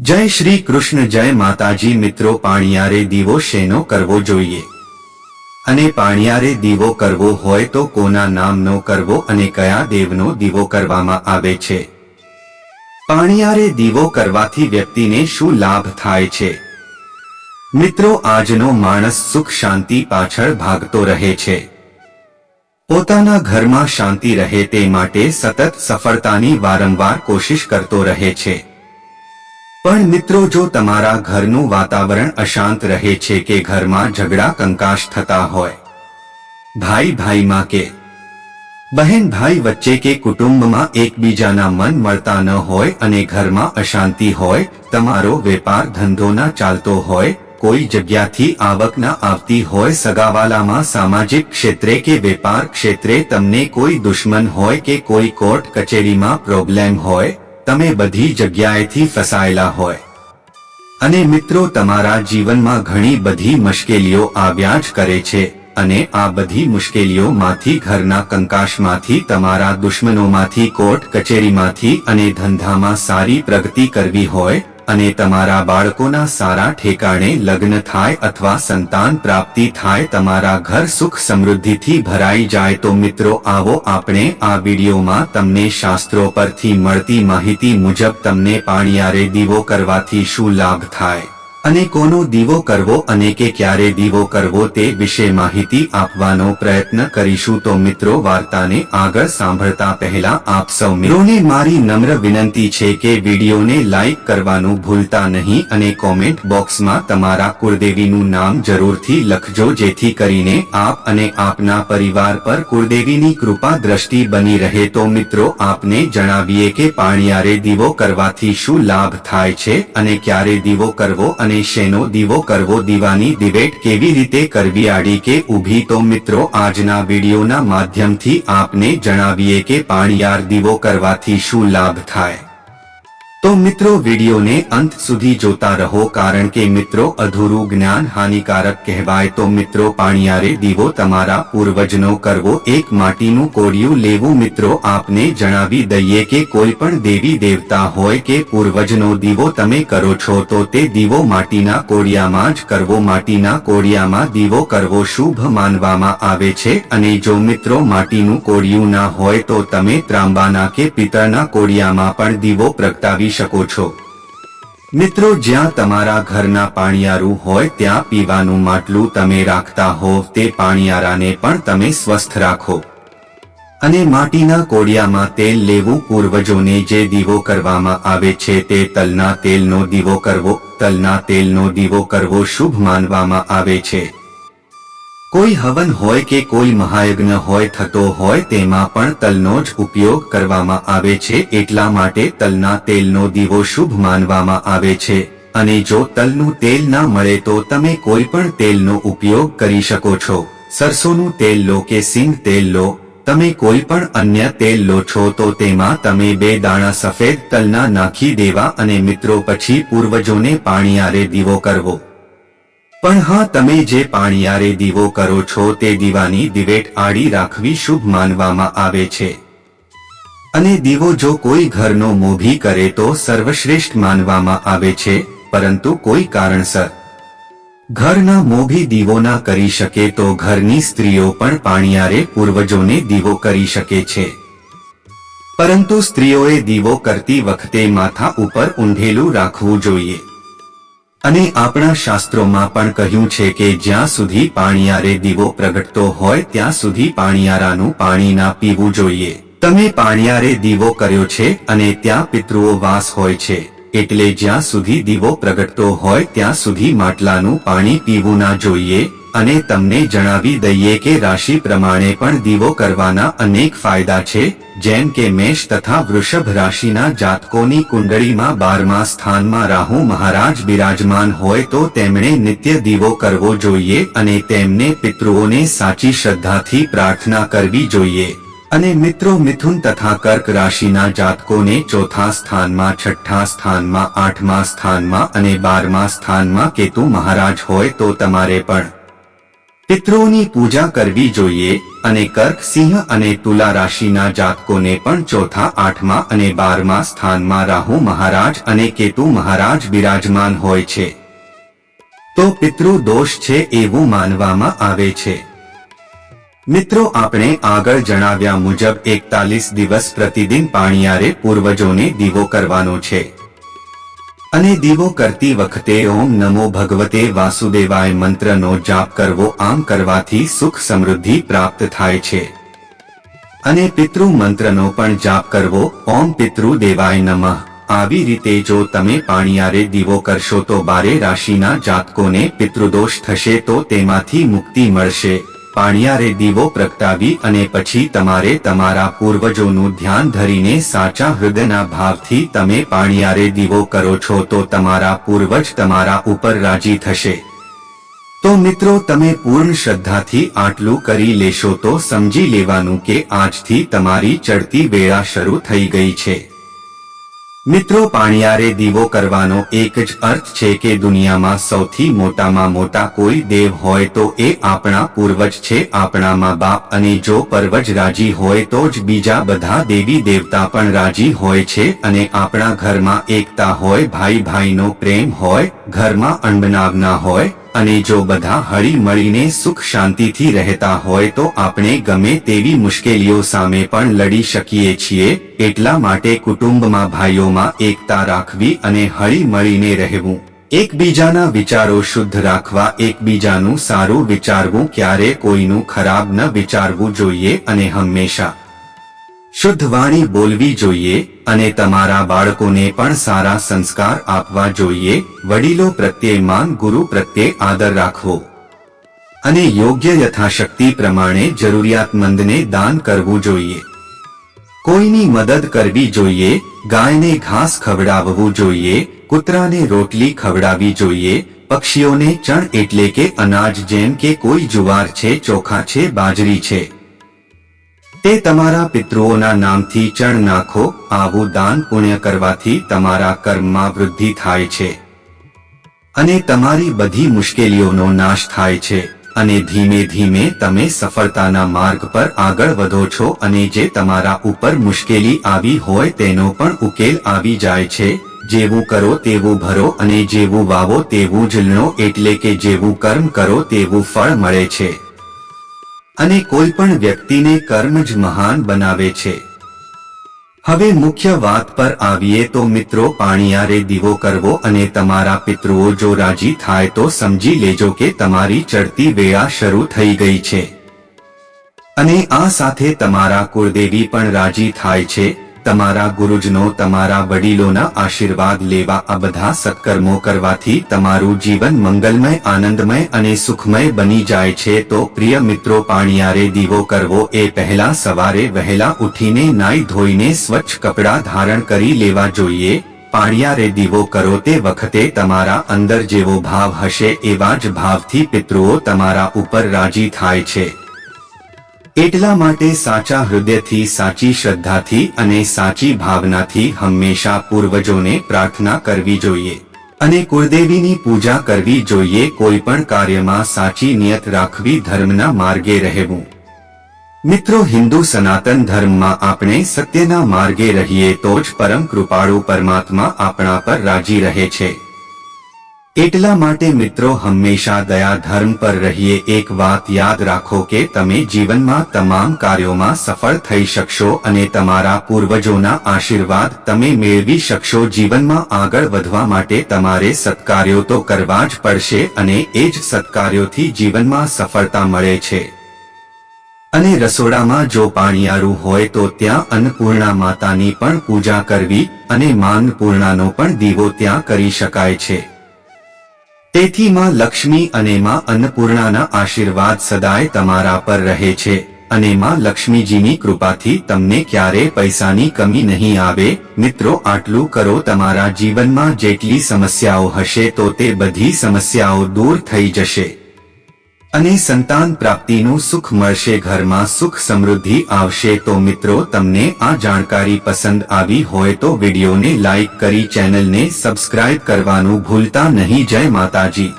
જય શ્રી કૃષ્ણ, જય માતાજી. મિત્રો, પાણિયારે દીવો શેનો કરવો જોઈએ? અને પાણિયારે દીવો કરવો હોય તો કોના નામનો કરવો અને કયા દેવનો દીવો કરવામાં આવે છે? પાણિયારે દીવો કરવાથી વ્યક્તિને શું લાભ થાય છે? મિત્રો, આજનો માણસ સુખ, શાંતિ પાછળ ભાગતો રહે છે. પોતાના ઘરમાં શાંતિ રહે તે માટે સતત સફળતાની વારંવાર કોશિશ કરતો રહે છે. પણ મિત્રો, જો તમારા ઘરનું વાતાવરણ અશાંત રહે છે કે ઘરમાં ઝઘડા કંકાશ થતા હોય, ભાઈ ભાઈમાં કે બહેન ભાઈ વચ્ચે કે કુટુંબમાં એકબીજાના મન મળતા ન હોય અને ઘરમાં અશાંતિ હોય, તમારો વેપાર ધંધો ના ચાલતો હોય, કોઈ જગ્યાથી આવક ના આવતી હોય, સગાવાલામાં સામાજિક ક્ષેત્રે કે વેપાર ક્ષેત્રે તમને કોઈ દુશ્મન હોય કે કોઈ કોર્ટ કચેરીમાં પ્રોબ્લેમ હોય તમે બધી જગ્યાએથી ફસાયેલા હોય. અને મિત્રો, તમારા જીવનમાં ઘણી બધી મુશ્કેલીઓ આવ્યા જ કરે છે અને આ બધી મુશ્કેલીઓમાંથી ઘરના કંકાશમાંથી, તમારા દુશ્મનોમાંથી, કોર્ટ કચેરીમાંથી અને ધંધામાં સારી પ્રગતિ કરવી હોય અને તમારા બાળકોના સારા ઠેકાણે લગ્ન થાય અથવા સંતાન પ્રાપ્તિ થાય, તમારા ઘર સુખ સમૃદ્ધિથી ભરાઈ જાય તો મિત્રો આવો આપણે આ વિડીયોમાં તમને શાસ્ત્રો પરથી મળતી માહિતી મુજબ તમને પાણીયારે દીવો કરવાથી શું લાભ થાય. અને કોનો દીવો કરવો અને કે ક્યારે દીવો કરવો તે વિશે માહિતી આપવાનો પ્રયત્ન કરીશું તો મિત્રો વાર્તાને આગળ સાંભળતા પહેલા આપ સૌ મિત્રોને મારી નમ્ર વિનંતી છે કે વિડીયોને લાઈક કરવાનું ભૂલતા નહીં અને કોમેન્ટ બોક્સમાં તમારા કુળદેવીનું નામ જરૂરથી લખજો જેથી કરીને આપ અને આપના પરિવાર પર કુળદેવીની કૃપા દ્રષ્ટિ બની રહે તો મિત્રો આપને જણાવીએ કે પાણીયારે દીવો કરવાથી શું લાભ થાય છે અને ક્યારે દીવો કરવો અને શેનો દીવો કરવો દીવાની દિવેટ કેવી રીતે કરવી આડી કે ઊભી? તો મિત્રો, આજના વિડીયોના માધ્યમથી આપને જણાવીએ કે પાણીયાર દીવો કરવાથી શું લાભ થાય? તો મિત્રો વિડીયોને અંત સુધી જોતા રહો કારણ કે મિત્રો અધૂરું જ્ઞાન હાનિકારક કહેવાય તો મિત્રો પાણીયારે દીવો તમારા પૂર્વજનો કરવો એક માટીનું કોડિયું લેવું મિત્રો આપને જણાવી દઈએ કે કોઈ પણ દેવી દેવતા હોય કે પૂર્વજનો દીવો તમે કરો છો તો તે દીવો માટીના કોડિયામાં જ કરવો માટીના કોડિયામાં દીવો કરવો શુભ માનવામાં આવે છે અને જો મિત્રો માટીનું કોડિયું ના હોય તો તમે ત્રાંબાના કે પિત્તળના કોડિયામાં પણ દીવો પ્રગટાવી શકો છો. મિત્રો, જ્યાં તમારા ઘરના પાણીયારું હોય ત્યાં પીવાનું માટલું તમે રાખતા હોવ તે પાણીયારાને પણ તમે સ્વસ્થ રાખો. અને માટીના કોડિયામાં તેલ લેવું પૂર્વજોને જે દીવો કરવામાં આવે છે તે તલના તેલનો દીવો કરવો, તલના તેલનો દીવો કરવો શુભ માનવામાં આવે છે. કોઈ હવન હોય કે કોઈ મહાયજ્ઞ હોય થતો હોય તેમાં પણ તલનો જ ઉપયોગ કરવામાં આવે છે, એટલા માટે તલના તેલનો દીવો શુભ માનવામાં આવે છે. અને જો તલનું તેલ ના મળે તો તમે કોઈ પણ તેલનો ઉપયોગ કરી શકો છો. સરસોનું તેલ લો કે સિંગ તેલ લો. તમે કોઈ પણ અન્ય તેલ લો છો તો તેમાં તમે બે દાણા સફેદ તલના નાખી દેવા અને મિત્રો પછી પૂર્વજોને પાણીયારે દીવો કરવો. પણ હા, તમે જે પાણીયારે દીવો કરો છો તે દીવાની દિવેટ આડી રાખવી શુભ માનવામાં આવે છે. અને દીવો જો કોઈ ઘરનો મોભી કરે તો સર્વશ્રેષ્ઠ માનવામાં આવે છે, પરંતુ કોઈ કારણસર. ઘરના મોભી દીવો ના કરી શકે તો ઘરની સ્ત્રીઓ પણ પાણીયારે પૂર્વજોને દીવો કરી શકે છે. પરંતુ સ્ત્રીઓએ દીવો કરતી વખતે માથા ઉપર ઊંધેલું રાખવું જોઈએ. અને આપણા શાસ્ત્રોમાં પણ કહ્યું છે કે જ્યાં સુધી પાણીયારે દીવો પ્રગટતો હોય ત્યાં સુધી પાણીયારાનું પાણી ના પીવું જોઈએ. તમે પાણીયારે દીવો કર્યો છે અને ત્યાં પિતૃઓ વાસ હોય છે, એટલે જ્યાં સુધી દીવો પ્રગટતો હોય ત્યાં સુધી માટલાનું પાણી પીવું ના જોઈએ, અને તમને જણાવી દઈએ કે રાશિ પ્રમાણે પણ દીવો કરવાના અનેક ફાયદા છે જેમ કે મેષ તથા વૃષભ રાશિના જાતકોની કુંડળીમાં બારમા સ્થાનમાં રાહુ મહારાજ બિરાજમાન હોય તો તેમણે નિત્ય દીવો કરવો જોઈએ અને તેમને પિતૃઓને સાચી શ્રદ્ધાથી પ્રાર્થના કરવી જોઈએ. અને મિત્રો મિથુન તથા કર્ક રાશિના જાતકોને ચોથા સ્થાનમાં, છઠ્ઠા સ્થાનમાં, આઠમા સ્થાનમાં અને બારમા સ્થાનમાં કેતુ મહારાજ હોય તો તમારે પણ પિતૃઓની પૂજા કરવી જોઈએ અને કર્ક, સિંહ અને તુલા રાશિના જાતકોને પણ ચોથા, આઠમા અને બારમા સ્થાનમાં રાહુ મહારાજ અને કેતુ મહારાજ બિરાજમાન હોય છે. તો પિતૃ દોષ છે એવું માનવામાં આવે છે. મિત્રો, આપણે આગળ જણાવ્યા મુજબ એકતાલીસ દિવસ પ્રતિદિન પાણીયારે પૂર્વજોને દીવો કરવાનો છે. અને દીવો કરતી વખતે ઓમ નમો ભગવતે વાસુદેવાય મંત્રનો જાપ કરવો આમ કરવાથી સુખ સમૃદ્ધિ પ્રાપ્ત થાય છે. અને પિતૃ મંત્રનો પણ જાપ કરવો, ઓમ પિતૃ દેવાય નમઃ. આવી રીતે જો તમે પાણીયારે દીવો કરશો તો બારે રાશિના જાતકોને પિતૃદોષ થશે તો તેમાંથી મુક્તિ મળશે. પાણીયારે દીવો પ્રગટાવી અને પછી તમારે તમારા પૂર્વજોનું ધ્યાન ધરીને સાચા હૃદયના ભાવથી તમે પાણિયારે દીવો કરો છો તો તમારા પૂર્વજ તમારા ઉપર રાજી થશે. તો મિત્રો તમે પૂર્ણ શ્રદ્ધાથી આટલું કરી લેશો તો સમજી લેવાનું કે આજથી તમારી ચડતી વેળા શરૂ થઈ ગઈ છે. મિત્રો પાણિયારે દીવો કરવાનો એક જ અર્થ છે કે દુનિયામાં સૌથી મોટામાં મોટા કોઈ દેવ હોય તો એ આપણા પૂર્વજ છે, આપણા મા બાપ અને જો પર્વજ રાજી હોય તો જ બીજા બધા દેવી દેવતા પણ રાજી હોય છે અને આપણા ઘરમાં એકતા હોય ભાઈ ભાઈનો પ્રેમ હોય, ઘરમાં અણબનાવના હોય અને જો બધા હળી મળીને સુખ શાંતિથી રહેતા હોય તો આપણે ગમે તેવી મુશ્કેલીઓ સામે પણ લડી શકીએ છીએ. એટલા માટે કુટુંબમાં ભાઈઓમાં એકતા રાખવી અને હળી મળીને રહેવું. એકબીજાના વિચારો શુદ્ધ રાખવા, એકબીજાનું સારું વિચારવું ક્યારે કોઈનું ખરાબ ન વિચારવું જોઈએ અને હંમેશા શુદ્ધ વાણી બોલવી જોઈએ અને તમારા બાળકોને પણ સારા સંસ્કાર આપવા જોઈએ. વડીલો પ્રત્યે માન, ગુરુ પ્રત્યે આદર રાખવો. અને યોગ્ય યથાશક્તિ પ્રમાણે જરૂરિયાતમંદને દાન કરવું જોઈએ. કોઈની મદદ કરવી જોઈએ, ગાયને ઘાસ ખવડાવવું જોઈએ, કૂતરાને રોટલી ખવડાવી જોઈએ, પક્ષીઓને ચણ એટલે કે અનાજ જેમ કે કોઈ જુવાર છે, ચોખા છે, બાજરી છે. તે તમારા પિતૃઓના નામથી ચણ નાખો, આવું દાન પુણ્ય કરવાથી તમારા કર્મમાં વૃદ્ધિ થાય છે. અને તમારી બધી મુશ્કેલીઓનો નાશ થાય છે. અને ધીમે ધીમે તમે સફળતાના માર્ગ પર આગળ વધો છો અને જે તમારા ઉપર મુશ્કેલી આવી હોય તેનો પણ ઉકેલ આવી જાય છે. જેવું કરો તેવું ભરો અને જેવું વાવો તેવું જ લણો એટલે કે જેવું કર્મ કરો તેવું ફળ મળે છે. અને કોઈ પણ વ્યક્તિને કર્મ જ મહાન બનાવે છે. હવે મુખ્ય વાત પર આવીએ તો મિત્રો પાણીયારે દીવો કરવો અને તમારા પિતૃઓ જો રાજી થાય તો સમજી લેજો કે તમારી ચડતી વેળા શરૂ થઈ ગઈ છે. અને આ સાથે તમારા કુળદેવી પણ રાજી થાય છે. તમારા ગુરુજનો, તમારા વડીલોના આશીર્વાદ લેવા આ બધા સત્કર્મો કરવાથી તમારું જીવન મંગલમય, આનંદમય અને સુખમય બની જાય છે. તો પ્રિય મિત્રો, પાણીયારે દીવો કરવો એ પહેલા સવારે વહેલા ઉઠીને નાઈ ધોઈને સ્વચ્છ કપડાં ધારણ કરી લેવા જોઈએ. પાણિયારે દીવો કરો તે વખતે તમારા અંદર જેવો ભાવ હશે એવા જ ભાવથી પિતૃઓ તમારા ઉપર રાજી થાય છે. એટલા માટે સાચા હૃદયથી, સાચી શ્રદ્ધાથી અને સાચી ભાવનાથી હંમેશા પૂર્વજોને પ્રાર્થના કરવી જોઈએ. અને કુળદેવીની પૂજા કરવી જોઈએ, કોઈ પણ કાર્યમાં સાચી નિયત રાખવી ધર્મના માર્ગે રહેવું. મિત્રો, હિન્દુ સનાતન ધર્મમાં આપણે સત્યના માર્ગે રહીએ તો જ પરમ કૃપાળુ પરમાત્મા આપણા પર રાજી રહે છે. એટલા માટે મિત્રો હંમેશા દયા ધર્મ પર રહીએ એક વાત યાદ રાખો કે તમે જીવનમાં તમામ કાર્યોમાં સફળ થઈ શકશો અને તમારા પૂર્વજોના આશીર્વાદ તમે મેળવી શકશો. જીવનમાં આગળ વધવા માટે તમારે સત્કાર્યો તો કરવા જ પડશે અને એ જ સત્કાર્યોથી જીવનમાં સફળતા મળે છે. અને રસોડામાં જો પાણીયારું હોય તો ત્યાં અન્નપૂર્ણા માતાની પણ પૂજા કરવી અને માનપૂર્ણાનો પણ દીવો ત્યાં કરી શકાય છે. તેથી માં લક્ષ્મી અને માં અન્નપૂર્ણાના આશીર્વાદ સદાય તમારા પર રહે છે, અને માં લક્ષ્મીજીની કૃપાથી તમને ક્યારે પૈસાની કમી નહીં આવે. મિત્રો, આટલું કરો, તમારા જીવનમાં જેટલી સમસ્યાઓ હશે તો તે બધી સમસ્યાઓ દૂર થઈ જશે. અને સંતાન પ્રાપ્તિનું સુખ મળશે, ઘરમાં સુખ સમૃદ્ધિ આવશે. તો મિત્રો, તમને આ જાણકારી પસંદ આવી હોય તો વિડીયોને લાઇક કરી ચેનલને સબસ્ક્રાઇબ કરવાનું ભૂલતા નહીં. જય માતાજી.